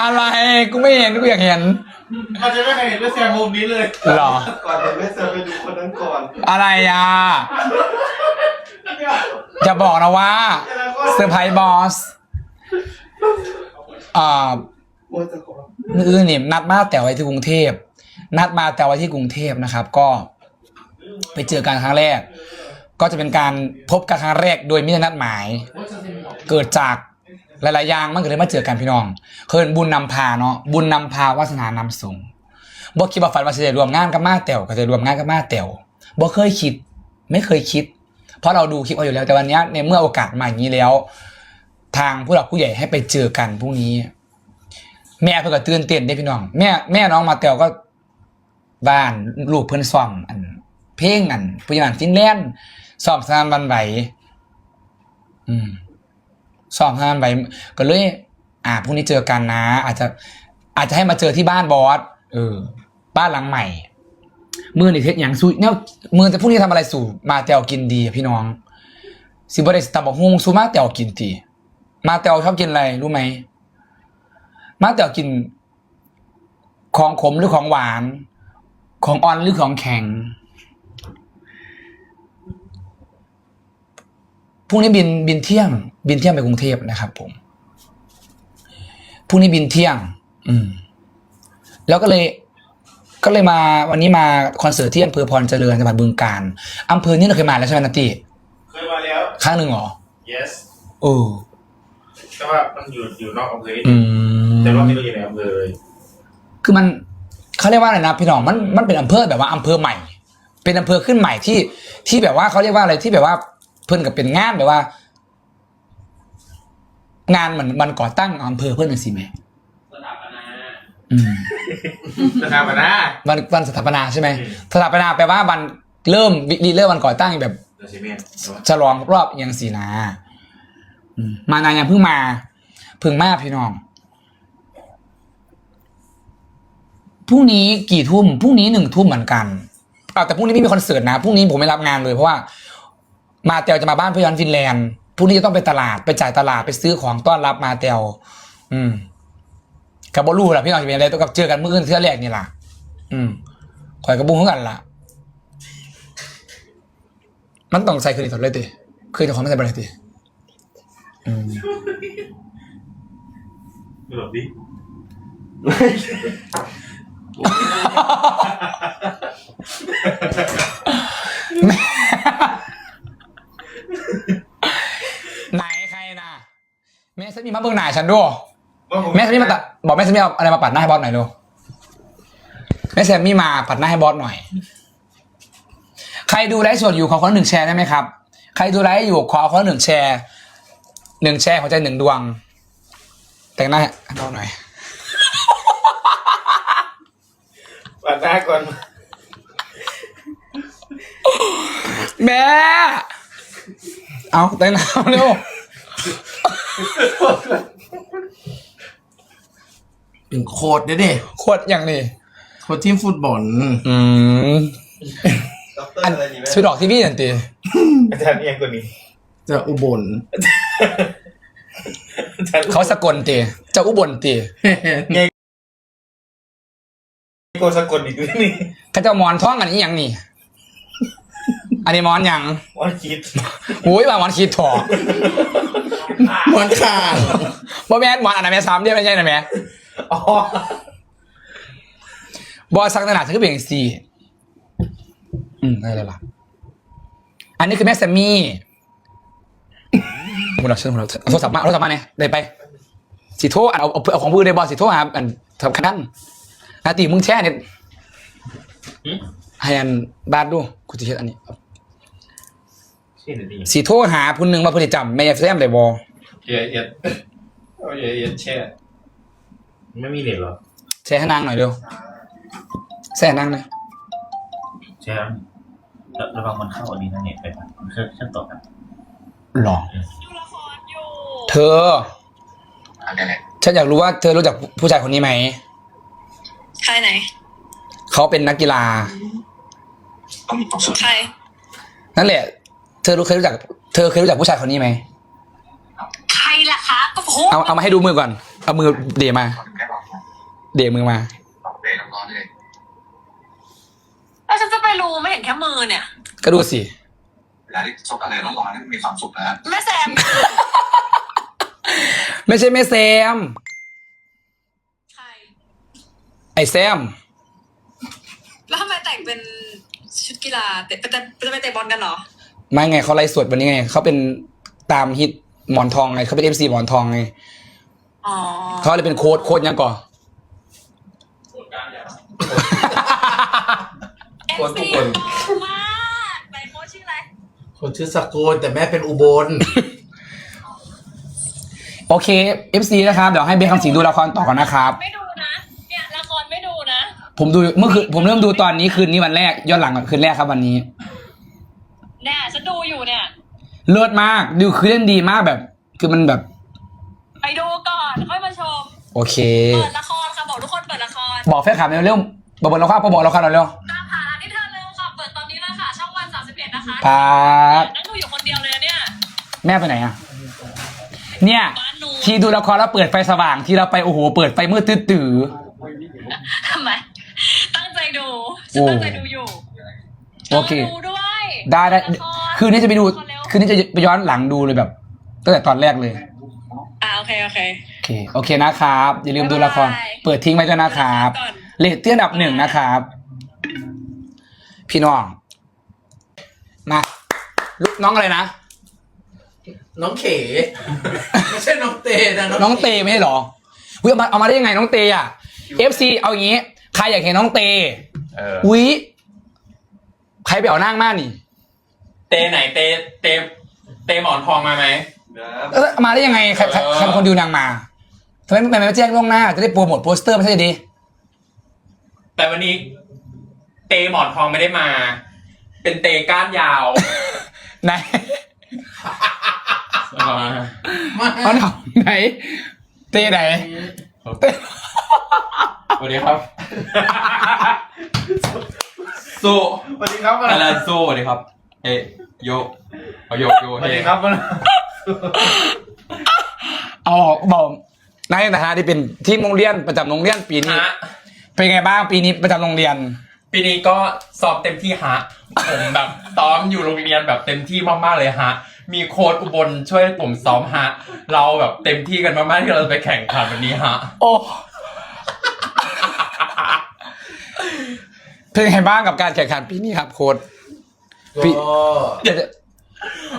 อะไรกูไม่เห็นกูอยากเห็นมันจะไม่เคยเห็นแม่แซมมุมนี้เลยหรอ ก่อนเดี๋ยวแม่เซอร์ไปดูคนนั้นก่อนอะไรอะจะบอกนะว่าเซอร์ไพรส์บอสอ่า โอ้ยจะขอมืออื่นนี่นัดมาแต่ไว้ที่กรุงเทพ นัดมาแต่ไว้ที่กรุงเทพนะครับ ก็ไปเจอกันครั้งแรก ก็จะเป็นการพบกันครั้งแรกโดยไม่ได้นัดหมาย เกิดจาก หลายๆอย่างมันก็เลยมาเจอกันพี่น้องเคยบุญนำพาเนาะบุญนำพาวาสนานำส่งบ่คิดว่าฝันว่าจะได้รวมงานกับมาแต๋วก็จะรวมงานกับมาแต๋วบ่เคยคิด ไม่เคยคิด เพราะเราดูคลิปเอาอยู่แล้วแต่วันนี้ในเมื่อโอกาสมาอย่างนี้แล้ว ทางผู้หลักผู้ใหญ่ให้ไปเจอกันพรุ่งนี้ แม่เพิ่นก็ตื่นเต้นได้พี่น้อง แม่แม่น้องมาแต๋วก็บ้านลูกเพิ่นซ้อมอัน เพลงอันผู้ใหญ่บ้านฟินแลนด์ซ้อมสนานวันไหวอืม ซ้อมสนานไหวก็เลย อ่าพรุ่งนี้เจอกันนะ อาจจะอาจจะให้มาเจอที่บ้านบอสเออ บ้านหลังใหม่มือนี่เทศอย่างสู้เนี่ยมือจะพรุ่งนี้ทำอะไรสู่มาแตวกินดีพี่น้องสิบริสตับอกฮงสู้มาแตวกินตีมาแตวชอบกินอะไรรู้ไหมมาแตวกิน ของขมหรือของหวาน ของอ่อนหรือของแข็งพรุ่งนี้บินบินเที่ยง บินเที่ยงไปกรุงเทพนะครับ ผมพรุ่งนี้บินเที่ยง อืม แล้วก็เลย ก็เลยมาวันนี้มาคอนเสิร์ตที่อำเภอพรเจริญจังหวัดบึงกาฬอำเภอนี้เราเคยมาแล้วใช่ไหมนัตตี้เคยมาแล้ว ครั้งหนึ่งเหรอ yes โอ้แต่ว่ามันอยู่อยู่นอกอำเภอนิดอืนึงมแต่รอบนี้เราอยู่ในอำเภอเลยคือมันเขาเรียกว่าอะไรนะพี่น้องมันมันเป็นอำเภอแบบว่าอำเภอใหม่ เป็นอำเภอขึ้นใหม่ที่ที่แบบว่าเขาเรียกว่าอะไรที่แบบว่าเพิ่นกับเป็นงานแบบว่า งานเหมือนมันก่อตั้งอำเภอเพื่อนเป็นสิไหมอืมสถาปนาวันวันสถาปนาใช่ไหมอืมสถาปนาแปลว่าวันเริ่มรีเริ่มวันก่อตั้งแบบเดซิเมนฉลองรอบยังสีนาอืมมานานยังเพิ่งมาเพิ่งมาพี่น้องพรุ่งนี้กี่ทุ่มพรุ่งนี้หนึ่งทุ่มเหมือนกันอ้าวแต่พรุ่งนี้ไม่มีคอนเสิร์ตนะพรุ่งนี้ผมไม่รับงานเลยเพราะว่า มาเตลจะมาบ้านพี่ยอนฟินแลนด์ พรุ่งนี้จะต้องไปตลาดไปจ่ายตลาดไปซื้อของต้อนรับมาเตลอืมกับบอลูแหละพี่น้องจะเป็นอะไรต้องกับเจอกันเมื่อคืนเทื่อแรกนี่ล่ะ อืมคอยกระบุ้งเท่ากันล่ะ มันต้องใส่เครดิตเลยติเครดิตของไม่ใส่บริษัทติอืมดูแบบดิไหนใครนะ แม่ฉันมีมาเบื้องหน้าฉันด้วยแม่ฉันมีมาตัดบอกแม่ฉันมีเอาอะไรมาปัดหน้าให้บอสหน่อยดูแม่แซมมี่มาปัดหน้าให้บอสหน่อย ใครดูไลฟ์สดอยู่ขอคนละหนึ่งแชร์ได้ไหมครับ ใครดูไลฟ์อยู่ขอคนละหนึ่งแชร์หนึ่งแชร์หัวใจหนึ่งดวง แต่งหน้าให้บอสหน่อยปัดหน้าก่อนแม่เอาแต่งหน้าเร็ว เป็นโค้ดเด้เด้โคตรอย่างนี้โค้ดทีมฟุตบอลอืมด็อกเตอร์อันอะไรนี่ไหมชุดดอกที่พี่นันตีอาจารย์เอียงกว่านี้จะอุบล อาจารย์เขาสกลตีเจ้าอุบลตีโกสกลอีกนิดนึงเขาเจ้ามอนท้องกันนี้ยังนี่ อันนี้มอนหยังวันคิดหูยว่ามอนคิดถอก มอนข่างบ่แม่นมอนอันนั้นแม่ซ้ำเดียวไม่ใช่นะแม่อ๋อบอสักขนาดเธอก็เบี่ยงสี่อืมได้แล้วล่ะ อันนี้คือแม่แซมมี่หมดแล้วเชิญหมดแล้วเอาโทรศัพท์มาเอาโทรศัพท์มาเนี่ยได้ไปสิโทรอันเอาเอาเอาของมือได้บอสิโทรหาอันสำคัญนั่นนาตีมึงแช่เนี่ยให้อันบาดดูกูจะเช็ดอันนี้ ชื่อหนึ่งดีสีโทรหาผู้หนึ่งมาเพื่อที่จำไม่แซมเลยบอเอียดเอียดเอาเอียดเอียดแช่ไม่มีเหล็กเหรอแชร์ให้นางหน่อยเร็วแชร์ให้นางหน่อยใช่ครับระระวังมันเข้าอันนี้นะเนี่ยไปปะมันเครื่องเครื่องตกอะหรอเธอฉันอยากรู้ว่าเธอรู้จักผู้ชายคนนี้ไหมใครไหน เขาเป็นนักกีฬา ใคร นั่นแหละเธอรู้เคยรู้จัก เธอเคยรู้จักผู้ชายคนนี้ไหม ใครล่ะคะก็โหเอาเอามาให้ดูมือก่อน เอามือเดมา เดมือมา แล้วฉันจะไปรู้ไม่เห็นแค่มือเนี่ย ก็ดูสิ เวลาที่ซบอะไรร้อนๆนี่มันมีความสุขนะแม่แซม ไม่ใช่แม่แซม ใคร ไอ้แซม แล้วทำไมแต่งเป็นชุดกีฬาเตะไปแต่จะไปเตะบอลกันเหรอ ไม่ไงเขาไลฟ์สดวันนี้ไงเขาเป็นตามฮิตหมอนทองไงเขาเป็นเอฟซีหมอนทองไงอ๋อเขาเลยเป็นโค้ดโค้ดยังก่อน เอฟโค้ชทุซีกคน มากไหนโค้ชชื่ออะไร คนชื่อสกุลแต่แม่เป็นอุบล โอเค FC นะครับเดี๋ยวให้เบคคำสิงห์ดูละครต่อก่อนนะครับ ไม่ดูนะ เนี่ยละครไม่ดูนะ ผมดูเมื่อคืนผมเริ่มดูตอนนี้คืนนี้วันแรกย้อนหลังก่อนคืนแรกครับวันนี้ เนี่ยฉันดูอยู่เนี่ย เลิศมากดูคือเล่นดีมากแบบ คือมันแบบ ไปดูก่อนค่อยมาชม โอเค เปิดละครค่ะบอกทุกคนเปิดละครบอกแฟนคลับเร็วเร็วๆบอกบอกเราครับบอกเราครับเร็ว ตามหาร้านที่เธอเร็วค่ะ เปิดตอนนี้เลยค่ะ ช่องวันสามสิบเอ็ดนะคะๆครับ นั่งดูอยู่คนเดียวเลยเนี่ยแม่ไปไหนอะ เนี่ย บ้านหนูทีดูละครแล้วเปิดไฟสว่าง ที่เราไปโอ้โหเปิดไฟมืดตื้อ ทำไม ตั้งใจดูฉันตั้งใจดูอยู่ๆโอเคดูด้วยได้ได้ละรคืนนี้จะไปดูละครเร็ว คืนนี้จะไปย้อนหลังดูเลยแบบตั้งแต่ตอนแรกเลย อ่าโอเคโอเคโอเคโอเคนะครับ อย่าลืมดูละครบ๊ายบายเปิดทิ้งไว้ด้วยนะครับก่อนเลตเตี้ยนอันดับหนึ่งนะครับ พี่น้องมาลูกน้องอะไรนะ น้องเข ไม่ใช่น้องเตนะน้องเตไม่ใช่เหรอวิเอามาเอามาได้ยังไงน้องเตอะ FC เอาอย่างงี้ ใครอยากเห็นน้องเตเออ วิใครไปเอานั่งมากนี่ เตไหนเตเตเตหมอนทองมาไหม เออมาได้ยังไงใครใครใครเป็นคนดิวนางมาทำไมไม่ไม่แจ้งล่วงหน้า จะได้โปรโมทโปสเตอร์ไม่ใช่ดี แต่วันนี้ เตหมอนทองไม่ได้มา เป็นเตก้านยาวไหนมาเอาหน่อยไหน เตไหนเตสวัสดีครับ สู้สวัสดีครับ อะไรสู้สวัสดีครับ เอะโยเอาโยโยสวัสเฮดีครับ เอาบอกนายในฐานะที่เป็นทีมโรงเรียนประจำโรงเรียนปีนี้ ฮะ เป็นไงบ้างปีนี้ประจำโรงเรียน ปีนี้ก็ซ้อมเต็มที่ฮะ ผมแบบซ้อมอยู่โรงเรียนแบบเต็มที่มากๆเลยฮะ มีโค้ดอุบลช่วยผมซ้อมฮะ เราแบบเต็มที่กันมากๆที่เราจะไปแข่งขันวันนี้ฮะ โอ้เป็นไงบ้างกับการแข่งขันปีนี้ครับโค้ด ปีก็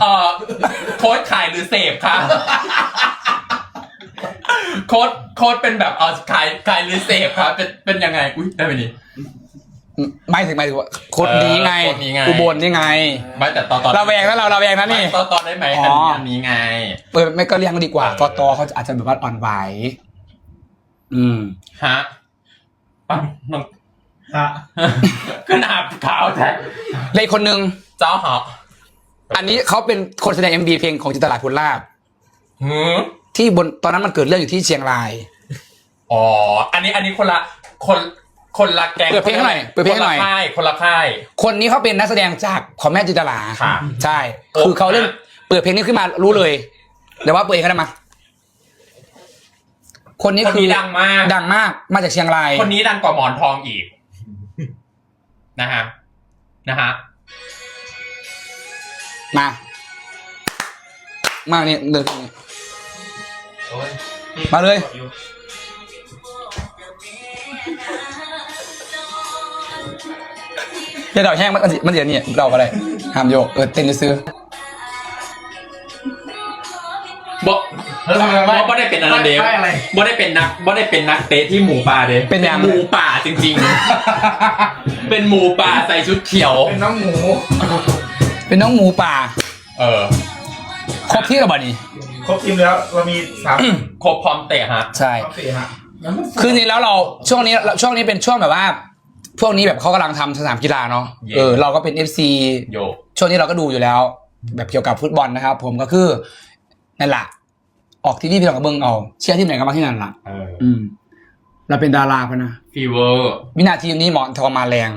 เอ่อโค้ดขายหรือเสพคะโค้ดโค้ดเป็นแบบเออขายขายหรือเสพครับเป็นเป็นยังไงอุ้ยได้ไหมนี่ ไม่ถึงหมายถึงว่าโค้ดนี้ไงเออโค้ดนี้ไง อุบลนี่ไง ไม่แต่ตอนตอนเราแวงแล้วเราเราแวงนะนี่ ตอนตอนได้ไหมอ๋อันอนี้อันนี้ไง เปิดไม่ก็เลี้ยงดีกว่าเออ ตอตอเขาอาจจะแบบว่าอ่อนไหวอืม ฮะปั๊บน้อง ฮะขึ้นอาบขาวแท้เลยคนหนึ่งเจ้าเหาอันนี้เขาเป็นคนแสดง MV เพลงของจินตลาภูลลาบหือที่บนตอนนั้นมันเกิดเรื่องอยู่ที่เชียงราย อ๋อ อันนี้อันนี้คนละคนคนละแกงเปิดเพลงให้หน่อยเปิดเพลงให้หน่อย คนละค่ายคนละค่าย คนนี้เขาเป็นนักแสดงจากของแม่จินตลาค่ะ ใช่โอ้คือเขาเล่นเปิดเพลงนี้ขึ้นมารู้เลยแต่ว่าเปิดเองก็ได้มา คนนี้คนคือนี้ดังมาก ดังมากมาจากเชียงราย คนนี้ดังกว่าหมอนทองอีก นะฮะนะฮะมา มาเนี่ยเดินตรงนี้มาเลยเดี๋ยวเราแห้งมันมันเดี๋ยวนี่เราอะไรห้ามโยกเออเต้นซื้อบ่ บ่บ่ได้เป็นอะไรเดฟไม่อะไร บ่ได้เป็นนักบ่ได้เป็นนักเตะที่หมูป่าเดฟเป็นยัง หมูป่าจริง ๆ เป็นหมูป่าใส่ชุดเขียว เป็นน้องหมูเป็นน้องหมูป่า เออ ครบที่ระบาดนี้ ครบทีมแล้วเรามีสามครบพร้อมเตะฮะ ใช่ สามสี่ฮะคือจริงๆแล้วเราช่วงนี้ช่วงนี้เป็นช่วงแบบว่า พวกนี้แบบเขากำลังทำสนามกีฬาเนาะ เย่ เออ เราก็เป็น FC โยช่วงนี้เราก็ดูอยู่แล้ว แบบเกี่ยวกับฟุตบอลนะครับ ผมก็คือนั่นแหละ ออกที่นี่พี่ลองกับเบิ้งเอาเชียร์ที่ไหนก็มาที่นั่นละเอออืม เราเป็นดาราพะนะ ฟีเวอร์วินาทีนี้หมอนทองมาแรง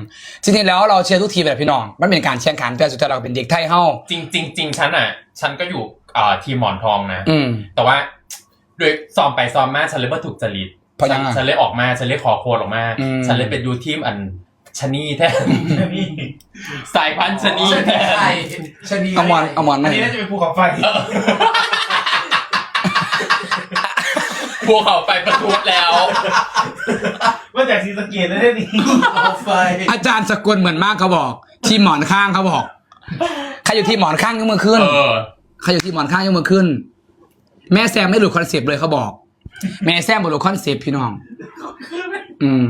จริงๆแล้วเราเชียร์ทุกทีมแบบพี่น้อง มันเป็นการแข่งขันแต่สุดท้ายเราเป็นเด็กไทยเฮ้าจริงจริงจริงฉันอะ ฉันก็อยู่อ่าทีมหมอนทองนะ อืม แต่ว่าโดยซ้อมไปซ้อมมาฉันเลยว่าถูกจริตเพราะยังไงฉันเลยออกมาฉันเลยขอโคนออกมา อืม ฉันเลยเป็นยูทีมอันชะนีแท้นี่สายพันธุ์ชะนีชนีแท้ไทยชนีเอามอนเอามอนอัมานนี้น่าจะเป็นภูเขาไฟ พวกเขาไปประท้วงแล้วมาจากศรีสะเกดได้นี่เอาไฟอาจารย์สกลเหมือนมากเขาบอก ที่หมอนข้างเขาบอกใครอยู่ที่หมอนข้างยกมือขึ้นเออ ใครอยู่ที่หมอนข้างยกมือขึ้น แม่แซมไม่หลุดคอนเซปต์เลยเขาบอก แม่แซมไม่หลุดคอนเซปต์พี่น้อง อืม